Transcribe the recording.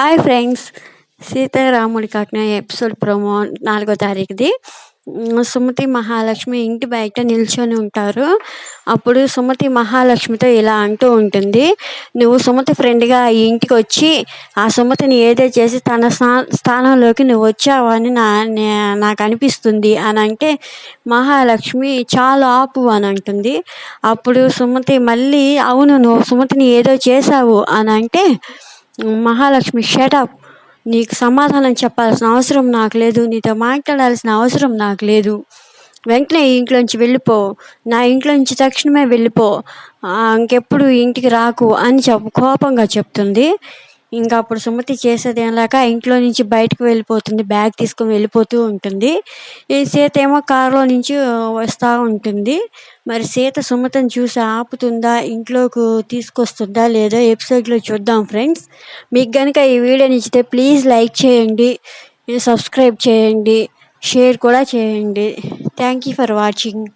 Hi friends సీతారాముడి Kakinada episode promo నాలుగో తారీఖుది. సుమతి మహాలక్ష్మి ఇంటి బయట నిల్చొని ఉంటారు. అప్పుడు సుమతి మహాలక్ష్మితో ఇలా అంటూ ఉంటుంది. నువ్వు సుమతి ఫ్రెండ్గా ఈ ఇంటికి వచ్చి ఆ సుమతిని ఏదో చేసి తన స్థా స్థానంలోకి నువ్వు వచ్చావని నా నే- నాకు అనిపిస్తుంది అని అంటే మహాలక్ష్మి చాలా ఆపు అని అంటుంది. అప్పుడు సుమతి మళ్ళీ అవును నువ్వు సుమతిని ఏదో చేసావు అని అంటే మహాలక్ష్మి షటప్ నీకు సమాధానం చెప్పాల్సిన అవసరం నాకు లేదు. నీతో మాట్లాడాల్సిన అవసరం నాకు లేదు. వెంటనే ఈ ఇంట్లోంచి వెళ్ళిపో. నా ఇంట్లోంచి తక్షణమే వెళ్ళిపో. ఇంకెప్పుడు ఇంటికి రాకు అని చెప్పు కోపంగా చెప్తుంది. ఇంకా అప్పుడు సుమతి చేసేది ఏం లేక ఇంట్లో నుంచి బయటకు వెళ్ళిపోతుంది. బ్యాగ్ తీసుకొని వెళ్ళిపోతూ ఉంటుంది. ఈ సీత ఏమో కారులో నుంచి వస్తూ ఉంటుంది. మరి సీత సుమతిని చూసి ఆపుతుందా? ఇంట్లోకి తీసుకొస్తుందా లేదా? ఎపిసోడ్లో చూద్దాం ఫ్రెండ్స్ మీకు కనుక ఈ వీడియో నచ్చితే ప్లీజ్ లైక్ చేయండి. సబ్స్క్రైబ్ చేయండి. షేర్ కూడా చేయండి. Thank you for watching